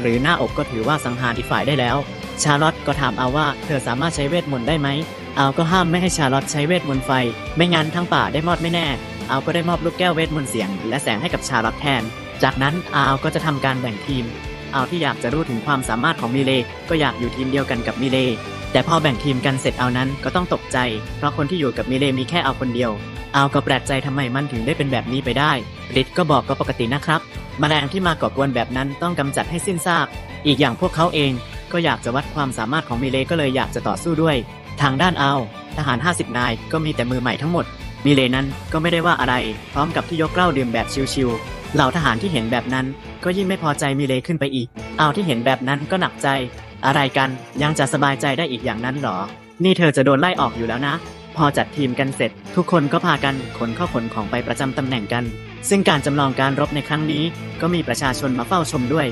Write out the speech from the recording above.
หรือหน้าอกก็ถือว่าสังหารอีกฝ่ายได้แล้ว ชาร์ลอตก็ถามเอาว่าเธอสามารถใช้เวทมนต์ได้ไหมเอาก็ห้ามไม่ให้ชาร์ลอตใช้เวทมนต์ไฟ ไม่งั้นทั้งป่าได้มอดไม่แน่ เอาก็ได้มอบลูกแก้วเวทมนต์เสียง และแสงให้กับชาร์ลอตแทน จากนั้นอาเอาก็จะทำการแบ่งทีม เอาที่อยากจะรู้ถึงความสามารถของมิเลก็อยากอยู่ทีมเดียวกันกับมิเลแต่พอแบ่งทีมกันเสร็จเอานั้นก็ต้องตกใจ เพราะคนที่อยู่กับมิเลมีแค่เอาคนเดียว เอาก็แปลกใจทำไมมันถึงได้เป็นแบบนี้ไปได้ริดก็บอกก็ปกตินะครับ มแมลงที่มาก่อกวนแบบนั้นต้องกำจัดให้สิ้นซาก อีกอย่างพวกเขาเองก็อยากจะวัดความสามารถของมิเลก็เลยอยากจะต่อสู้ด้วย ทางด้านเอาทหาร 50 นายก็มีแต่มือใหม่ทั้งหมด มิเลนั้นก็ไม่ได้ว่าอะไร พร้อมกับที่ยกเหล้าดื่มแบบชิวๆเหล่าทหารที่เห็นแบบนั้น ก็ยิ่งไม่พอใจมิเลขึ้นไปอีก เอาที่เห็นแบบนั้นก็หนักใจ อะไรกันยังจะสบายใจได้อีกอย่างนั้นหรอ นี่เธอจะโดนไล่ออกอยู่แล้วนะ พอจัดทีมกันเสร็จ ทุกคนก็พากันขนข้าขนของไปประจำตำแหน่งกัน ซึ่งการจำลองการรบในครั้งนี้ก็มีประชาชนมาเฝ้าชมด้วย